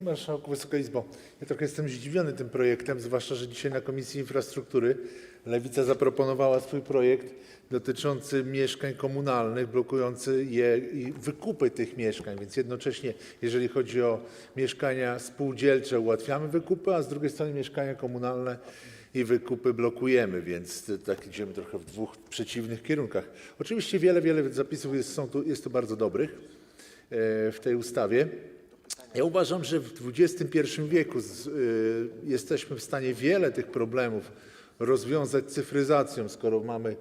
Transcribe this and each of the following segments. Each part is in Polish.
Marszałku, Wysoka Izbo, ja trochę jestem zdziwiony tym projektem, zwłaszcza, że dzisiaj na Komisji Infrastruktury Lewica zaproponowała swój projekt dotyczący mieszkań komunalnych, blokujący je i wykupy tych mieszkań, więc jednocześnie, jeżeli chodzi o mieszkania spółdzielcze, ułatwiamy wykupy, a z drugiej strony mieszkania komunalne i wykupy blokujemy, więc tak idziemy trochę w dwóch przeciwnych kierunkach. Oczywiście wiele, wiele zapisów jest, są tu, jest tu bardzo dobrych e, w tej ustawie. Ja uważam, że w XXI wieku z, y, jesteśmy w stanie wiele tych problemów rozwiązać cyfryzacją, skoro mamy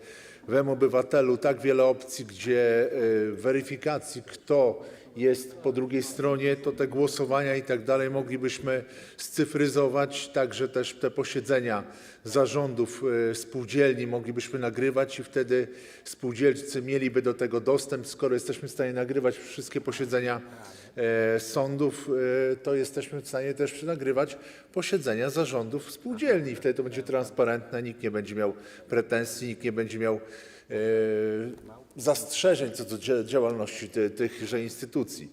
w M-Obywatelu tak wiele opcji, gdzie y, weryfikacji, kto jest po drugiej stronie, to te głosowania i tak dalej moglibyśmy scyfryzować, także też te posiedzenia zarządów y, spółdzielni moglibyśmy nagrywać i wtedy spółdzielcy mieliby do tego dostęp. Skoro jesteśmy w stanie nagrywać wszystkie posiedzenia e, sądów, e, to jesteśmy w stanie też nagrywać posiedzenia zarządów spółdzielni. Wtedy to będzie transparentne, nikt nie będzie miał pretensji, nikt nie będzie miał e, zastrzeżeń co do dzia- działalności ty, tychże instytucji.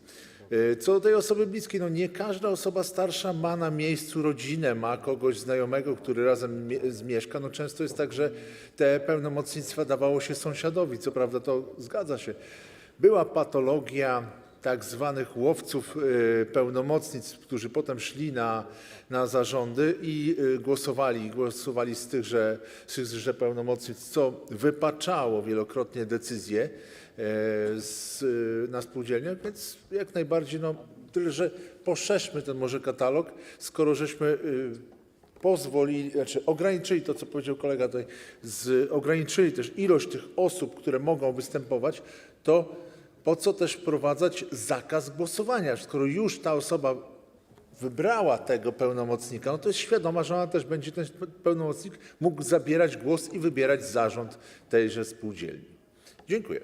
E, Co do tej osoby bliskiej, no nie każda osoba starsza ma na miejscu rodzinę, ma kogoś znajomego, który razem mie- zmieszka. No często jest tak, że te pełnomocnictwa dawało się sąsiadowi. Co prawda to zgadza się. Była patologia tak zwanych łowców y, pełnomocnictw, którzy potem szli na, na zarządy i y, głosowali, głosowali z tychże, z tychże pełnomocnictw, co wypaczało wielokrotnie decyzje e, z, y, na spółdzielniach, więc jak najbardziej, no, tyle, że poszerzmy ten może katalog, skoro żeśmy pozwolili, znaczy ograniczyli to, co powiedział kolega tutaj, z, ograniczyli też ilość tych osób, które mogą występować, to po co też wprowadzać zakaz głosowania? Skoro już ta osoba wybrała tego pełnomocnika, no to jest świadoma, że ona też będzie ten pełnomocnik mógł zabierać głos i wybierać zarząd tejże spółdzielni. Dziękuję.